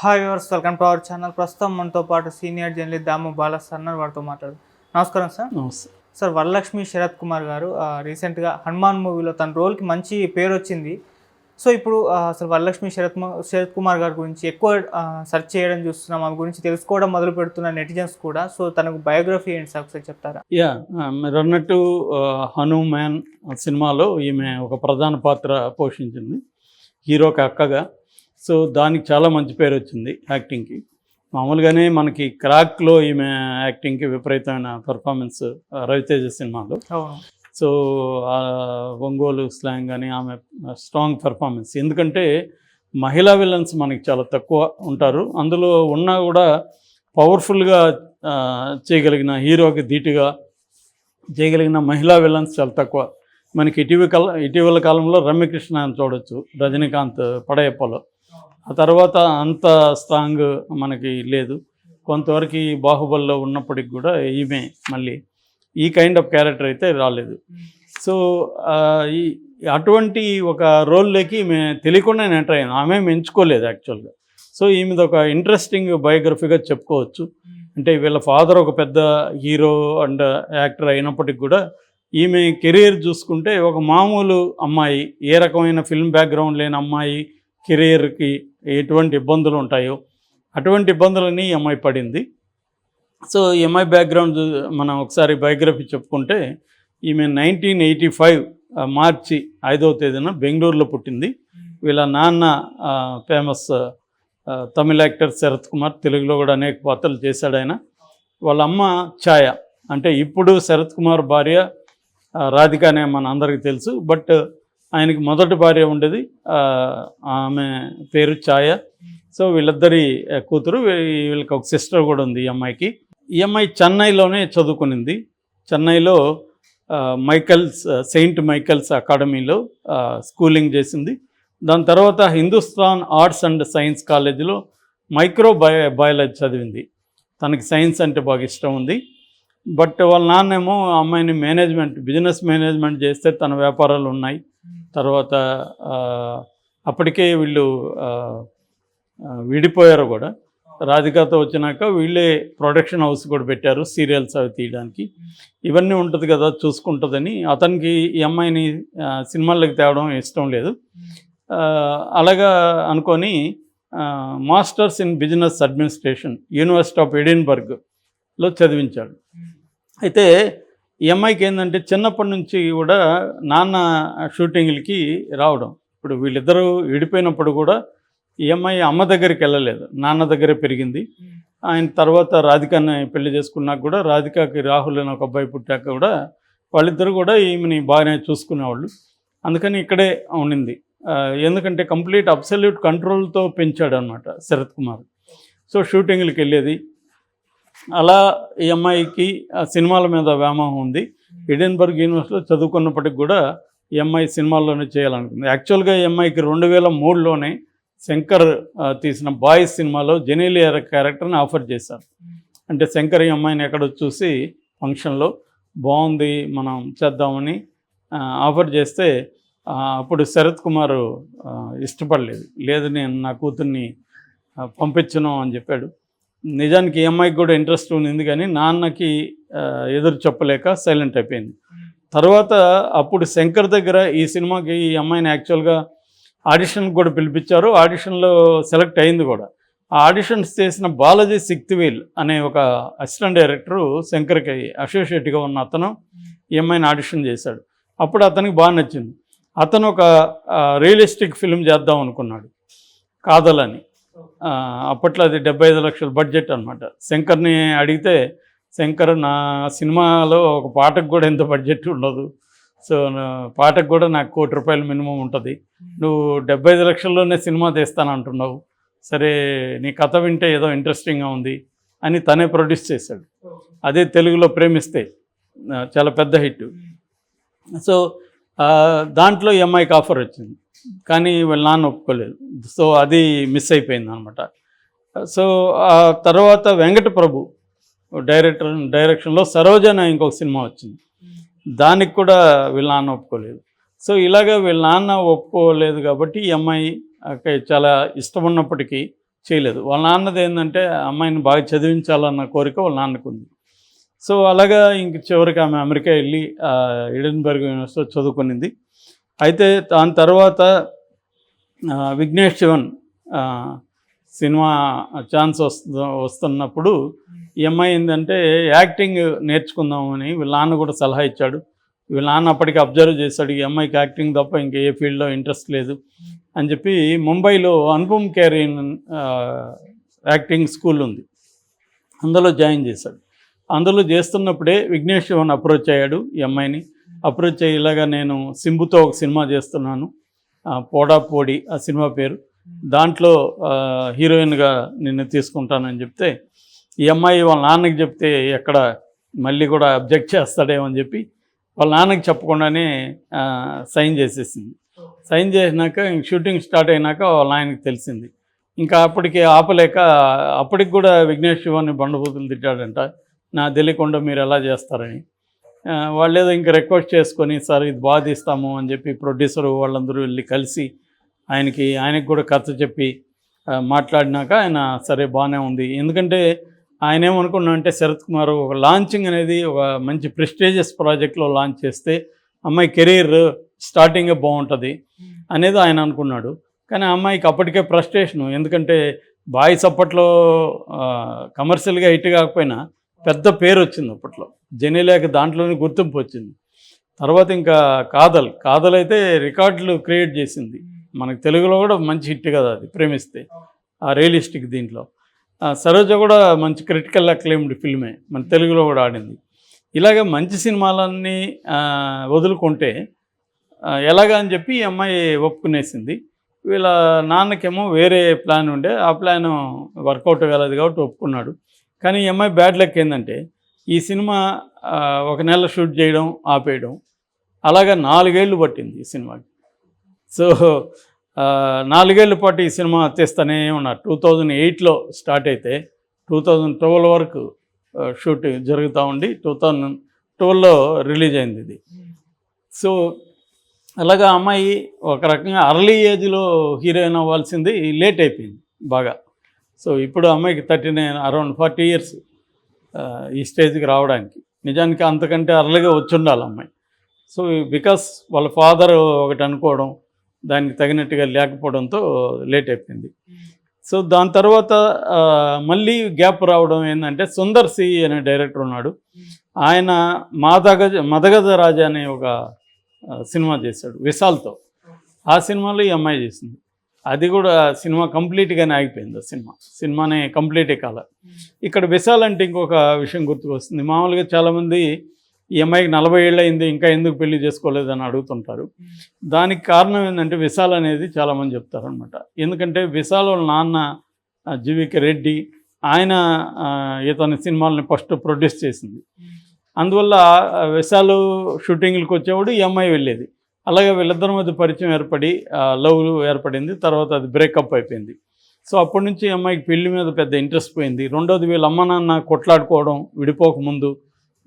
Hi viewers welcome to our channel ప్రస్తుతం మనతో పాటు సీనియర్ జర్నలిస్ట్ దాము బాల సన్నర్ వారితో మాట్లాడు నమస్కారం సార్. నమస్తే. సార్ వరలక్ష్మి శరత్ కుమార్ గారు రీసెంట్గా హనుమాన్ మూవీలో తన రోల్కి మంచి పేరు వచ్చింది. సో ఇప్పుడు అసలు వరలక్ష్మి శరత్ శరత్ కుమార్ గారి గురించి ఎక్కువ సెర్చ్ చేయడం చూస్తున్నాం. ఆమె గురించి తెలుసుకోవడం మొదలు పెడుతున్న నెటిజన్స్ కూడా. సో తనకు బయోగ్రఫీ ఏంటి సార్? ఒకసారి చెప్తారా? యా మీరు అన్నట్టు హనుమాన్ సినిమాలో ఈమె ఒక ప్రధాన పాత్ర పోషించింది. హీరోకి అక్కగా. సో దానికి చాలా మంచి పేరు వచ్చింది యాక్టింగ్కి. మామూలుగానే మనకి క్రాక్లో ఈమె యాక్టింగ్కి విపరీతమైన పర్ఫార్మెన్స్ రవితేజ సినిమాలో. సో ఒంగోలు స్లాంగ్ అని ఆమె స్ట్రాంగ్ పెర్ఫార్మెన్స్. ఎందుకంటే మహిళా విలన్స్ మనకి చాలా తక్కువ ఉంటారు. అందులో ఉన్నా కూడా పవర్ఫుల్గా చేయగలిగిన హీరోకి ధీటుగా చేయగలిగిన మహిళా విలన్స్ చాలా తక్కువ. మనకి ఇటీవల కాల ఇటీవల కాలంలో రమ్యకృష్ణ చూడొచ్చు రజనీకాంత్ పడయప్పలో. ఆ తర్వాత అంత స్ట్రాంగ్ మనకి లేదు. కొంతవరకు బాహుబలిలో ఉన్నప్పటికి కూడా ఈమె మళ్ళీ ఈ కైండ్ ఆఫ్ క్యారెక్టర్ అయితే రాలేదు. సో ఈ అటువంటి ఒక రోల్లోకి ఈమె తెలియకుండా ఎంటర్ అయ్యాను. ఆమె ఎంచుకోలేదు యాక్చువల్గా సో ఈమెది ఒక ఇంట్రెస్టింగ్ బయోగ్రఫీగా చెప్పుకోవచ్చు. అంటే వీళ్ళ ఫాదర్ ఒక పెద్ద హీరో అండ్ యాక్టర్ అయినప్పటికి కూడా ఈమె కెరీర్ చూసుకుంటే ఒక మామూలు అమ్మాయి ఏ రకమైన ఫిల్మ్ బ్యాక్గ్రౌండ్ లేని అమ్మాయి కెరీర్కి ఎటువంటి ఇబ్బందులు ఉంటాయో అటువంటి ఇబ్బందులని ఎంఐ పడింది. సో ఎంఐ బ్యాక్గ్రౌండ్ మనం ఒకసారి బయోగ్రఫీ చెప్పుకుంటే ఈమె నైన్టీన్ ఎయిటీ ఫైవ్ మార్చి ఐదవ తేదీన బెంగళూరులో పుట్టింది. వీళ్ళ నాన్న ఫేమస్ తమిళ యాక్టర్ శరత్ కుమార్ తెలుగులో కూడా అనేక పాత్రలు చేశాడు ఆయన. వాళ్ళ అమ్మ ఛాయ అంటే ఇప్పుడు శరత్ కుమార్ భార్య రాధిక అనే మన అందరికీ తెలుసు. బట్ ఆయనకి మొదటి భార్య ఉండేది. ఆమె పేరు ఛాయ. సో వీళ్ళిద్దరి కూతురు వీళ్ళకి ఒక సిస్టర్ కూడా ఉంది ఈ అమ్మాయికి. ఈ అమ్మాయి చెన్నైలోనే చదువుకునింది. చెన్నైలో మైకల్స్ సెయింట్ మైకల్స్ అకాడమీలో స్కూలింగ్ చేసింది. దాని తర్వాత హిందుస్థాన్ ఆర్ట్స్ అండ్ సైన్స్ కాలేజీలో మైక్రో బయో బయాలజీ చదివింది. తనకి సైన్స్ అంటే బాగా ఇష్టం ఉంది. బట్ వాళ్ళ నాన్నేమో అమ్మాయిని మేనేజ్మెంట్ బిజినెస్ మేనేజ్మెంట్ చేస్తే తన వ్యాపారాలు ఉన్నాయి. తర్వాత అప్పటికే వీళ్ళు విడిపోయారు కూడా. రాధికతో వచ్చినాక వీళ్ళే ప్రొడక్షన్ హౌస్ కూడా పెట్టారు సీరియల్స్ అవి తీయడానికి. ఇవన్నీ ఉంటుంది కదా చూసుకుంటుందని. అతనికి ఈ అమ్మాయిని సినిమాలకు తేవడం ఇష్టం లేదు. అలాగా అనుకొని masters in business administration university of ఎడిన్బర్గ్లో చదివించాడు. అయితే ఈ అమ్మాయికి ఏంటంటే చిన్నప్పటి నుంచి కూడా నాన్న షూటింగ్లకి రావడం. ఇప్పుడు వీళ్ళిద్దరూ విడిపోయినప్పుడు కూడా ఈ అమ్మాయి అమ్మ దగ్గరికి వెళ్ళలేదు. నాన్న దగ్గరే పెరిగింది. ఆయన తర్వాత రాధికని పెళ్ళి చేసుకున్నాక కూడా రాధికకి రాహుల్ అని ఒక అబ్బాయి పుట్టాక కూడా వాళ్ళిద్దరు కూడా ఈమెని బాగానే చూసుకునేవాళ్ళు. అందుకని ఇక్కడే ఉండింది. ఎందుకంటే కంప్లీట్ అబ్సల్యూట్ కంట్రోల్తో పెంచాడు అనమాట శరత్ కుమార్. సో షూటింగ్లకి వెళ్ళేది. అలా ఈ అమ్మాయికి ఆ సినిమాల మీద వ్యామోహం ఉంది. ఎడిన్బర్గ్ యూనివర్సిటీలో చదువుకున్నప్పటికి కూడా ఈ అమ్మాయి సినిమాల్లోనే చేయాలనుకుంది. యాక్చువల్గా ఈ అమ్మాయికి రెండు వేల మూడులోనే శంకర్ తీసిన బాయ్స్ సినిమాలో జెనీలియా క్యారెక్టర్ని ఆఫర్ చేశారు. అంటే శంకర్ ఈ అమ్మాయిని ఎక్కడో చూసి ఫంక్షన్లో బాగుంది మనం చేద్దామని ఆఫర్ చేస్తే అప్పుడు శరత్ కుమార్ ఇష్టపడలేదు. లేదు నేను నా కూతుర్ని పంపించను అని చెప్పాడు. నిజానికి ఈ అమ్మాయికి కూడా ఇంట్రెస్ట్ ఉంది కానీ నాన్నకి ఎదురు చెప్పలేక సైలెంట్ అయిపోయింది. తర్వాత అప్పుడు శంకర్ దగ్గర ఈ సినిమాకి ఈ అమ్మాయిని యాక్చువల్గా ఆడిషన్కి కూడా పిలిపించారు. ఆడిషన్లో సెలెక్ట్ అయింది కూడా. ఆ ఆడిషన్స్ చేసిన బాలాజీ సిక్తివేల్ అనే ఒక అసిస్టెంట్ డైరెక్టరు శంకర్కి అసోసియేట్గా ఉన్న అతను ఈ అమ్మాయిని ఆడిషన్ చేశాడు. అప్పుడు అతనికి బాగా నచ్చింది. అతను ఒక రియలిస్టిక్ ఫిల్మ్ చేద్దాం అనుకున్నాడు. కాదలని. అప్పట్లో అది డెబ్బై ఐదు లక్షల బడ్జెట్ అనమాట శంకర్ని అడిగితే శంకర్ నా సినిమాలో ఒక పాటకు కూడా ఎంత బడ్జెట్ ఉండదు. సో పాటకు కూడా నాకు కోటి రూపాయలు మినిమం ఉంటుంది. నువ్వు డెబ్బై ఐదు లక్షల్లోనే సినిమా తీస్తానంటున్నావు సరే నీ కథ వింటే ఏదో ఇంట్రెస్టింగ్గా ఉంది అని తనే ప్రొడ్యూస్ చేశాడు. అదే తెలుగులో ప్రేమిస్తే. చాలా పెద్ద హిట్. సో దాంట్లో ఈ అమ్మాయికి ఆఫర్ వచ్చింది. కానీ వీళ్ళ నాన్న ఒప్పుకోలేదు. సో అది మిస్ అయిపోయింది అనమాట సో ఆ తర్వాత వెంకట ప్రభు డైరెక్టర్ డైరెక్షన్లో సరోజన ఇంకొక సినిమా వచ్చింది. దానికి కూడా వీళ్ళ నాన్న ఒప్పుకోలేదు. సో ఇలాగ వీళ్ళ నాన్న ఒప్పుకోలేదు కాబట్టి ఈ అమ్మాయి చాలా ఇష్టం ఉన్నప్పటికీ చేయలేదు. వాళ్ళ నాన్నది ఏంటంటే అమ్మాయిని బాగా చదివించాలన్న కోరిక వాళ్ళ నాన్నకు ఉంది. సో అలాగా ఇంక చివరికి ఆమె అమెరికా వెళ్ళి ఆ, ఎడిన్బర్గ్ యూనివర్సిటీలో చదువుకునింది. అయితే దాని తర్వాత విఘ్నేష్ శివన్ సినిమా ఛాన్స్ వస్తు వస్తున్నప్పుడు ఏమైందంటే అమ్మాయి ఏంటంటే యాక్టింగ్ నేర్చుకుందామని వీళ్ళ నాన్న కూడా సలహా ఇచ్చాడు. వీళ్ళ నాన్న అప్పటికి అబ్జర్వ్ చేశాడు ఈ అమ్మాయికి యాక్టింగ్ తప్ప ఇంకా ఏ ఫీల్డ్లో ఇంట్రెస్ట్ లేదు అని చెప్పి ముంబైలో అనుపమ్ క్యారీన్ యాక్టింగ్ స్కూల్ ఉంది. అందులో జాయిన్ చేశాడు. అందులో చేస్తున్నప్పుడే విఘ్నేష్ శివన్ అప్రోచ్ అయ్యాడు ఈ అమ్మాయిని. అప్రోచ్ అయ్యేలాగా నేను సింబుతో ఒక సినిమా చేస్తున్నాను. పోడా పోడి ఆ సినిమా పేరు. దాంట్లో హీరోయిన్గా నిన్ను తీసుకుంటానని చెప్తే ఈ అమ్మాయి వాళ్ళ నాన్నకి చెప్తే ఎక్కడ మళ్ళీ కూడా అబ్జెక్ట్ చేస్తాడేమో అని చెప్పి వాళ్ళ నాన్నకి చెప్పకుండానే సైన్ చేసేసింది. సైన్ చేసినాక షూటింగ్ స్టార్ట్ అయినాక వాళ్ళ ఆయనకి తెలిసింది. ఇంకా అప్పటికి ఆపలేక అప్పటికి కూడా విఘ్నేష్ శివాన్ని బండబూతులు తిట్టాడంట. నా తెలియకుండా మీరు ఎలా చేస్తారని. వాళ్ళు ఏదో ఇంకా రిక్వెస్ట్ చేసుకొని సార్ ఇది బాగా తీస్తాము అని చెప్పి ప్రొడ్యూసర్ వాళ్ళందరూ వెళ్ళి కలిసి ఆయనకి ఆయనకు కూడా కథ చెప్పి మాట్లాడినాక ఆయన సరే బాగానే ఉంది. ఎందుకంటే ఆయన ఏమనుకున్నా అంటే శరత్ కుమార్ ఒక లాంచింగ్ అనేది ఒక మంచి ప్రెస్టేజియస్ ప్రాజెక్ట్లో లాంచ్ చేస్తే అమ్మాయి కెరీర్ స్టార్టింగే బాగుంటుంది అనేది ఆయన అనుకున్నాడు. కానీ ఆ అమ్మాయికి అప్పటికే ఫ్రస్ట్రేషను ఎందుకంటే బాయ్స్ అప్పట్లో కమర్షియల్గా హిట్ కాకపోయినా పెద్ద పేరు వచ్చింది అప్పట్లో. జనీలేక దాంట్లోనే గుర్తింపు వచ్చింది. తర్వాత ఇంకా కాదల్ కాదల్ అయితే రికార్డులు క్రియేట్ చేసింది. మనకు తెలుగులో కూడా మంచి హిట్ కదా అది ప్రేమిస్తే. ఆ రియలిస్టిక్ దీంట్లో. ఆ, సరోజ కూడా మంచి క్రిటికల్ అక్లెయిమ్డ్ ఫిల్మే మన తెలుగులో కూడా ఆడింది. ఇలాగే మంచి సినిమాలన్నీ వదులుకుంటే ఎలాగా అని చెప్పి ఈ అమ్మాయి ఒప్పుకునేసింది. వీళ్ళ నాన్నకేమో వేరే ప్లాన్ ఉండే ఆ ప్లాన్ వర్కౌట్ కాలేదు కాబట్టి ఒప్పుకున్నాడు. కానీ ఈ అమ్మాయి బ్యాడ్ లక్ ఏంటంటే ఈ సినిమా ఒక నెల షూట్ చేయడం ఆపేయడం అలాగా నాలుగేళ్ళు పట్టింది ఈ సినిమాకి. సో నాలుగేళ్ళు నాలుగేళ్ళ పాటు ఈ సినిమా తీస్తూనే ఉన్నారు. టూ థౌజండ్ ఎయిట్లో స్టార్ట్ అయితే టూ థౌజండ్ ట్వెల్వ్ వరకు షూట్ జరుగుతూ ఉండి టూ థౌజండ్ ట్వెల్వ్లో రిలీజ్ అయింది ఇది. సో అలాగా అమ్మాయి ఒక రకంగా అర్లీ ఏజ్లో హీరోయిన్ అవ్వాల్సింది లేట్ అయిపోయింది బాగా. సో ఇప్పుడు అమ్మాయికి thirty nine around forty years ఈ స్టేజ్కి రావడానికి. నిజానికి అంతకంటే అర్లీగా వచ్చి ఉండాలి అమ్మాయి. సో బికాస్ వాళ్ళ ఫాదర్ ఒకటి అనుకోవడం దానికి తగినట్టుగా లేకపోవడంతో లేట్ అయిపోయింది. సో దాని తర్వాత మళ్ళీ గ్యాప్ రావడం ఏంటంటే సుందర్ సి అనే డైరెక్టర్ ఉన్నాడు. ఆయన మాదగజ మదగజ రాజా అనే ఒక సినిమా చేశాడు విశాల్తో. ఆ సినిమాలో ఈ అమ్మాయి చేసింది. అది కూడా సినిమా కంప్లీట్గానే ఆగిపోయింది ఆ సినిమా. సినిమానే కంప్లీటే కాల. ఇక్కడ విశాల్ అంటే ఇంకొక విషయం గుర్తుకొస్తుంది. మామూలుగా చాలామంది ఈ అమ్మాయికి నలభై ఏళ్ళు అయింది ఇంకా ఎందుకు పెళ్ళి చేసుకోలేదని అడుగుతుంటారు. దానికి కారణం ఏంటంటే విశాల్ అనేది చాలామంది చెప్తారనమాట ఎందుకంటే విశాల్ వాళ్ళ నాన్న జీవిక రెడ్డి ఆయన ఇతని సినిమాలని ఫస్ట్ ప్రొడ్యూస్ చేసింది. అందువల్ల విశాల్ షూటింగ్లకు వచ్చేవాడు ఈ అమ్మాయి వెళ్ళేది. అలాగే వీళ్ళిద్దరి మధ్య పరిచయం ఏర్పడి లవ్ ఏర్పడింది. తర్వాత అది బ్రేకప్ అయిపోయింది. సో అప్పటి నుంచి ఈ అమ్మాయికి పెళ్ళి మీద పెద్ద ఇంట్రెస్ట్ పోయింది. రెండోది వీళ్ళ అమ్మ నాన్న కొట్లాడుకోవడం విడిపోకముందు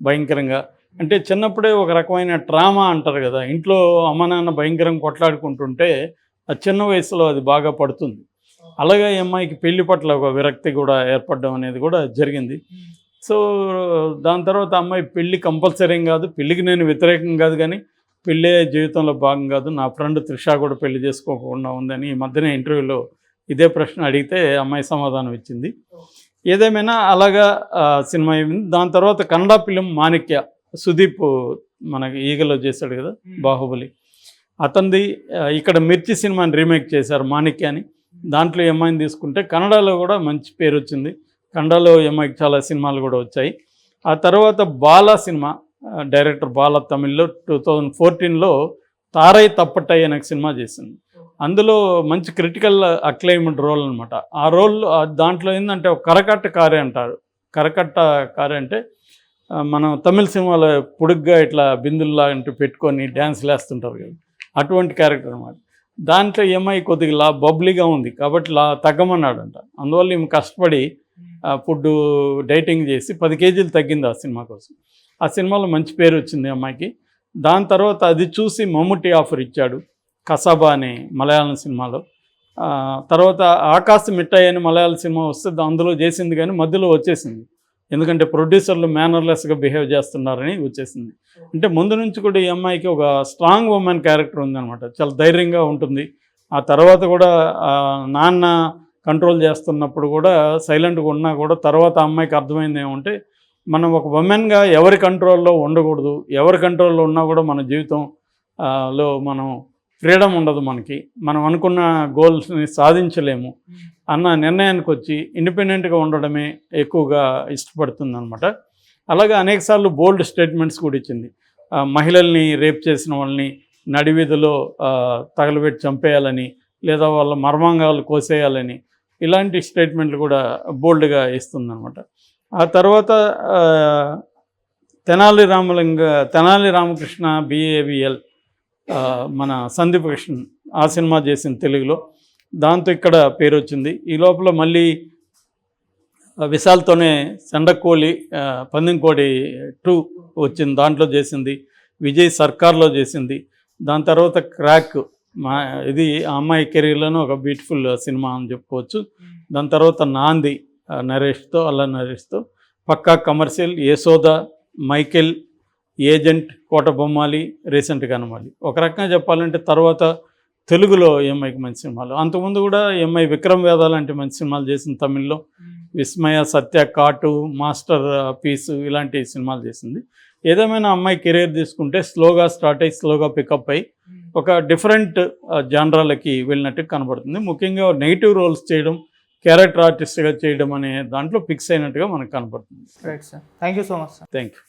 భయంకరంగా. అంటే చిన్నప్పుడే ఒక రకమైన ట్రామా అంటారు కదా. ఇంట్లో అమ్మ నాన్న భయంకరంగా కొట్లాడుకుంటుంటే ఆ చిన్న వయసులో అది బాగా పడుతుంది. అలాగే ఈ అమ్మాయికి పెళ్ళి పట్ల ఒక విరక్తి కూడా ఏర్పడడం అనేది కూడా జరిగింది. సో దాని తర్వాత అమ్మాయి పెళ్ళి కంపల్సరీ కాదు. పెళ్ళికి నేను వ్యతిరేకం కాదు కానీ పెళ్ళే జీవితంలో భాగం కాదు. నా ఫ్రెండ్ త్రిష కూడా పెళ్ళి చేసుకోకుండా ఉందని ఈ మధ్యన ఇంటర్వ్యూలో ఇదే ప్రశ్న అడిగితే అమ్మాయి సమాధానం ఇచ్చింది. ఏదేమైనా అలాగా సినిమా అయింది దాని తర్వాత కన్నడ ఫిలిం మాణిక్య సుదీప్ మనకి ఈగలో చేశాడు కదా బాహుబలి. అతనిది ఇక్కడ మిర్చి సినిమాని రీమేక్ చేశారు మాణిక్య అని. దాంట్లో అమ్మాయిని తీసుకుంటే కన్నడలో కూడా మంచి పేరు వచ్చింది. కన్నడలో అమ్మాయికి చాలా సినిమాలు కూడా వచ్చాయి. ఆ తర్వాత బాలా సినిమా డైరెక్టర్ బాల తమిళ్ళో టూ థౌజండ్ ఫోర్టీన్లో తారై తప్పట్టై అనే సినిమా చేసింది. అందులో మంచి క్రిటికల్ అక్లైమ్డ్ రోల్ అనమాట ఆ రోల్ దాంట్లో ఏంటంటే ఒక కరకట్ట కారే అంటారు. కరకట్ట కారే అంటే మనం తమిళ సినిమాలో పొడుగ్గా ఇట్లా బిందుల్లా అంటూ పెట్టుకొని డ్యాన్స్లు వేస్తుంటారు కదా. అటువంటి క్యారెక్టర్ అనమాట దాంట్లో ఏమై కొద్దిగా లా బబ్లీగా ఉంది కాబట్టి లా తగ్గమన్నాడంట. అందువల్ల ఈమె కష్టపడి ఫుడ్ డైటింగ్ చేసి పది కేజీలు తగ్గింది ఆ సినిమా కోసం. ఆ సినిమాలో మంచి పేరు వచ్చింది అమ్మాయికి. దాని తర్వాత అది చూసి మమ్ముట్టి ఆఫర్ ఇచ్చాడు కసాబా అనే మలయాళం సినిమాలో. తర్వాత ఆకాశ మిఠాయి అని మలయాళ సినిమా వస్తే అందులో చేసింది కానీ మధ్యలో వచ్చేసింది. ఎందుకంటే ప్రొడ్యూసర్లు మేనర్లెస్గా బిహేవ్ చేస్తున్నారని వచ్చేసింది. అంటే ముందు నుంచి కూడా ఈ అమ్మాయికి ఒక స్ట్రాంగ్ ఉమెన్ క్యారెక్టర్ ఉందన్నమాట. చాలా ధైర్యంగా ఉంటుంది. ఆ తర్వాత కూడా నాన్న కంట్రోల్ చేస్తున్నప్పుడు కూడా సైలెంట్గా ఉన్నా కూడా తర్వాత అమ్మాయికి అర్థమైంది ఏమంటే మనం ఒక ఉమెన్గా ఎవరి కంట్రోల్లో ఉండకూడదు ఎవరి కంట్రోల్లో ఉన్నా కూడా మన జీవితం లో మనం ఫ్రీడమ్ ఉండదు మనకి. మనం అనుకున్న గోల్స్ని సాధించలేము అన్న నిర్ణయానికి వచ్చి ఇండిపెండెంట్గా ఉండడమే ఎక్కువగా ఇష్టపడుతుంది అనమాట అలాగే అనేకసార్లు బోల్డ్ స్టేట్మెంట్స్ కూడా ఇచ్చింది. మహిళల్ని రేప్ చేసిన వాళ్ళని నడివీధిలో తగలబెట్టి చంపేయాలని లేదా వాళ్ళ మర్మాంగాలు కోసేయాలని ఇలాంటి స్టేట్మెంట్లు కూడా బోల్డ్గా ఇస్తుందన్నమాట. ఆ తర్వాత తెనాలి రామలింగ తెనాలి రామకృష్ణ బిఏవిఎల్ మన సందీప్ కృష్ణ ఆ సినిమా చేసిన తెలుగులో. దాంతో ఇక్కడ పేరు వచ్చింది ఈ లోపల మళ్ళీ విశాల్తోనే సెండకోలి పందింకోడి టూ వచ్చింది. దాంట్లో చేసింది. విజయ్ సర్కార్లో చేసింది. దాని తర్వాత క్రాక్ మా ఇది ఆ అమ్మాయి కెరీర్లోనే ఒక బ్యూటిఫుల్ సినిమా అని చెప్పుకోవచ్చు. దాని తర్వాత నాంది నరేష్తో అల్ల నరేష్తో. Pakka commercial Yashoda Michael Agent Kota Bommali రీసెంట్గా అనమాలి. ఒక రకంగా చెప్పాలంటే తర్వాత తెలుగులో ఎంఐకి మంచి సినిమాలు. అంతకుముందు కూడా ఎంఐ విక్రమ్ వేద లాంటి మంచి సినిమాలు చేసింది తమిళ్ళో. విస్మయ సత్య కాటు మాస్టర్ పీసు ఇలాంటి సినిమాలు చేసింది. ఏదేమైనా అమ్మాయి కెరీర్ తీసుకుంటే స్లోగా స్టార్ట్ అయ్యి స్లోగా పికప్ అయ్యి ఒక డిఫరెంట్ జానరాలకి వెళ్ళినట్టు కనబడుతుంది. ముఖ్యంగా నెగిటివ్ రోల్స్ చేయడం క్యారెక్టర్ ఆర్టిస్ట్గా చేయడం అనే దాంట్లో ఫిక్స్ అయినట్టుగా మనకు కనబడుతుంది right sir thank you so much sir thank you